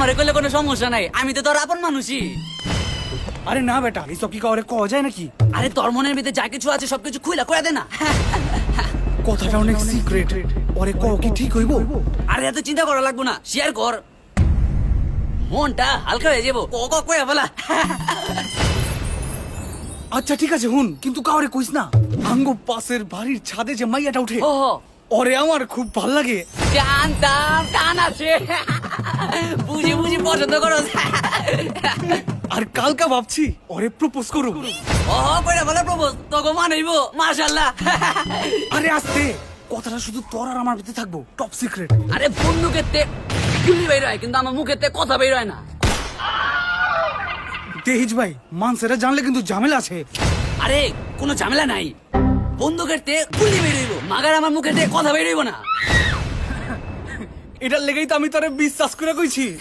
আমারে কইলে কোনো সমস্যা নাই। আমি তো তোর আপন মানুষই। আরে না বেটা এইসব কি কাউরে কওয়া যায় নাকি? আরে তোর মনের ভিতরে যা কিছু আছে সবকিছু খুইলা কইয়া দে না। কথাটা অনেক সিক্রেট ওরে কও কি ঠিক হইব? আরে এত চিন্তা করা লাগবো না শেয়ার কর। মনটা হালকা হয়ে যাব ক ক কইয়া বলা আচ্ছা ঠিক আছে হুন কিন্তু কাউরে কইস না আঙ্গ পাশের বাড়ির ছাদে যে মাইয়াটা উঠে ওরে আমার খুব ভালো লাগে। জানতাম টান আছে। বুঝি বুঝি পছন্দ করো আর কালকা ভাবছি ওরে প্রপোজ করব ও কইরা বলে প্রপোজ তোকে মানাইবো মাশাআল্লাহ। আরে আস্তে কথাটা শুধু তোর আর আমার ভিতরে থাকব টপ সিক্রেট আরে বন্দুকের তে গুলি বের হয় কিন্তু আমার মুখের তে কথা বের হয় না। তেহিজ ভাই মানসেরা জানলে কিন্তু ঝামেলা আছে। আরে কোনো ঝামেলা নাই। বন্দুকের তে গুলি বের হইব মাগার আমার মুখের তে কথা বের হইব না। এটার লেগেই তো আমি তোরে বিশ্বাস করে কইছি।